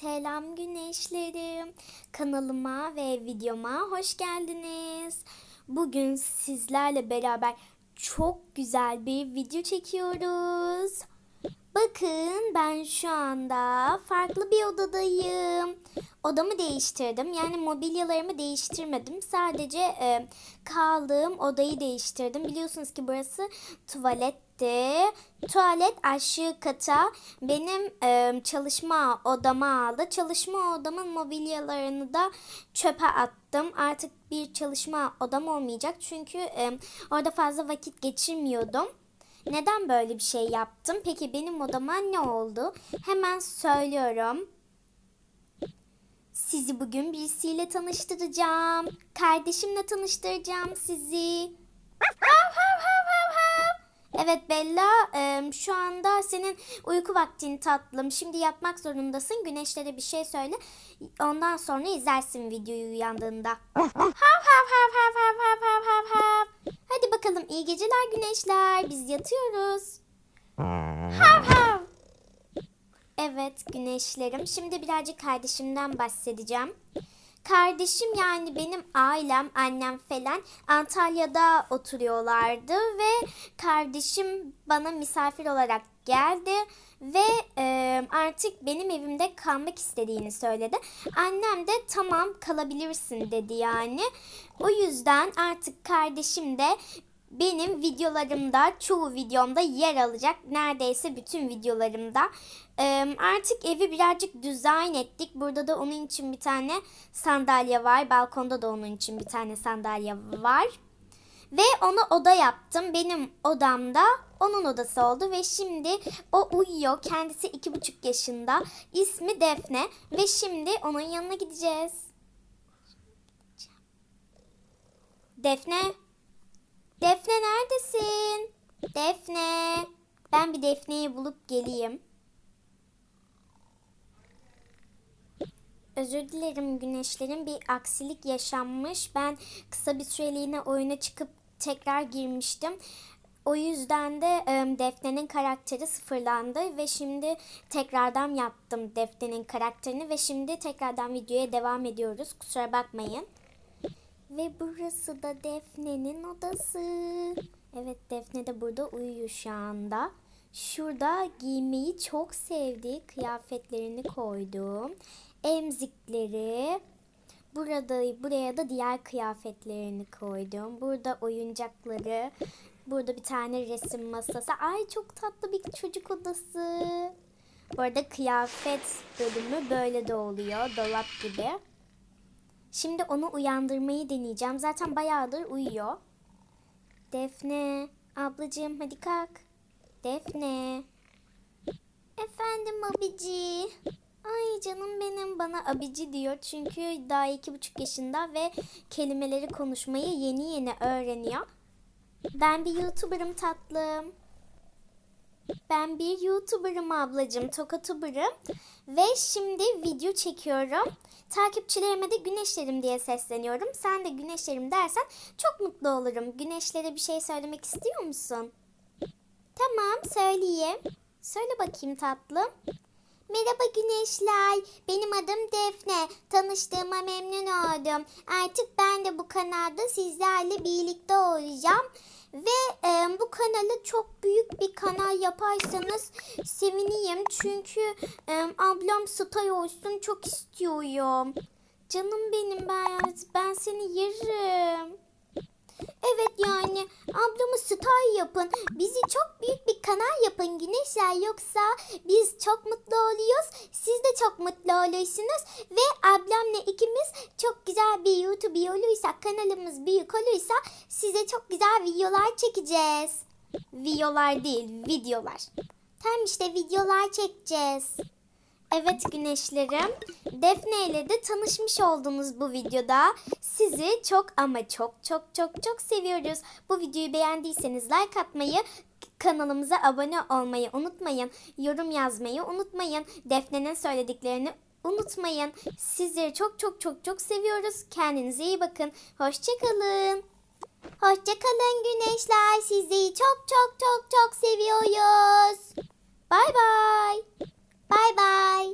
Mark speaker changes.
Speaker 1: Selam güneşlerim. Kanalıma ve videoma hoş geldiniz. Bugün sizlerle beraber çok güzel bir video çekiyoruz. Bakın ben şu anda farklı bir odadayım. Odamı değiştirdim. Yani mobilyalarımı değiştirmedim. Sadece e, kaldığım odayı değiştirdim. Biliyorsunuz ki burası tuvaletti. Tuvalet aşağı kata benim e, çalışma odama aldı. Çalışma odamın mobilyalarını da çöpe attım. Artık bir çalışma odam olmayacak. Çünkü e, orada fazla vakit geçirmiyordum. Neden böyle bir şey yaptım? Peki benim odama ne oldu? Hemen söylüyorum. Sizi bugün birisiyle tanıştıracağım. Kardeşimle tanıştıracağım sizi. Evet Bella, şu anda senin uyku vaktin tatlım. Şimdi yatmak zorundasın. Güneşlere bir şey söyle. Ondan sonra izlersin videoyu uyandığında. Hav hav hav hav hav hav hav hav hav. Hadi bakalım iyi geceler güneşler. Biz yatıyoruz. Hav hav. Evet güneşlerim. Şimdi birazcık kardeşimden bahsedeceğim. Kardeşim yani benim ailem, annem falan Antalya'da oturuyorlardı ve kardeşim bana misafir olarak geldi ve e, artık benim evimde kalmak istediğini söyledi. Annem de tamam kalabilirsin dedi yani. O yüzden artık kardeşim de benim videolarımda çoğu videomda yer alacak. Neredeyse bütün videolarımda. Artık evi birazcık dizayn ettik. Burada da onun için bir tane sandalye var. Balkonda da onun için bir tane sandalye var. Ve onu oda yaptım. Benim odamda onun odası oldu ve şimdi o uyuyor. Kendisi iki buçuk yaşında. İsmi Defne ve şimdi onun yanına gideceğiz. Defne. Defne neredesin? Defne. Ben bir Defne'yi bulup geleyim. Özür dilerim güneşlerin bir aksilik yaşanmış. Ben kısa bir süreliğine oyuna çıkıp tekrar girmiştim. O yüzden de Defne'nin karakteri sıfırlandı ve şimdi tekrardan yaptım Defne'nin karakterini ve şimdi tekrardan videoya devam ediyoruz. Kusura bakmayın. Ve burası da Defne'nin odası. Evet Defne de burada uyuyor şu anda. Şurada giymeyi çok sevdiği kıyafetlerini koydum. Emzikleri. Burada buraya da diğer kıyafetlerini koydum. Burada oyuncakları. Burada bir tane resim masası. Ay çok tatlı bir çocuk odası. Bu arada kıyafet bölümü böyle de oluyor. Dolap gibi. Şimdi onu uyandırmayı deneyeceğim. Zaten bayağıdır uyuyor. Defne, ablacığım hadi kalk. Defne. Efendim abici. Ay canım benim bana abici diyor. Çünkü daha iki buçuk yaşında ve kelimeleri konuşmayı yeni yeni öğreniyor. Ben bir YouTuber'ım tatlım. Ben bir YouTuber'ım ablacığım, Tokatuber'ım. Ve şimdi video çekiyorum. Takipçilerime de güneşlerim diye sesleniyorum. Sen de güneşlerim dersen çok mutlu olurum. Güneşlere bir şey söylemek istiyor musun? Tamam, söyleyeyim. Söyle bakayım tatlım. Merhaba güneşler. Benim adım Defne. Tanıştığıma memnun oldum. Artık ben de bu kanalda sizlerle birlikte olacağım. Ve e, bu kanalı çok büyük bir kanal yaparsanız sevineyim. Çünkü e, ablam stay olsun çok istiyorum. Canım benim ben, ben seni yerim. Evet yani ablamı star yapın. Bizi çok büyük bir kanal yapın güneşler. Yoksa biz çok mutlu oluyoruz. Siz de çok mutlu olursunuz. Ve ablamla ikimiz çok güzel bir YouTube olursak, kanalımız büyük olursa size çok güzel videolar çekeceğiz. Videolar değil, videolar. Tam işte videolar çekeceğiz. Evet güneşlerim. Defne ile de tanışmış oldunuz bu videoda. Sizi çok ama çok çok çok çok seviyoruz. Bu videoyu beğendiyseniz like atmayı, kanalımıza abone olmayı unutmayın. Yorum yazmayı unutmayın. Defne'nin söylediklerini unutmayın. Sizleri çok çok çok çok seviyoruz. Kendinize iyi bakın. Hoşçakalın. Hoşçakalın güneşler. Sizi çok çok çok çok seviyoruz. Bay bay. Bye bye.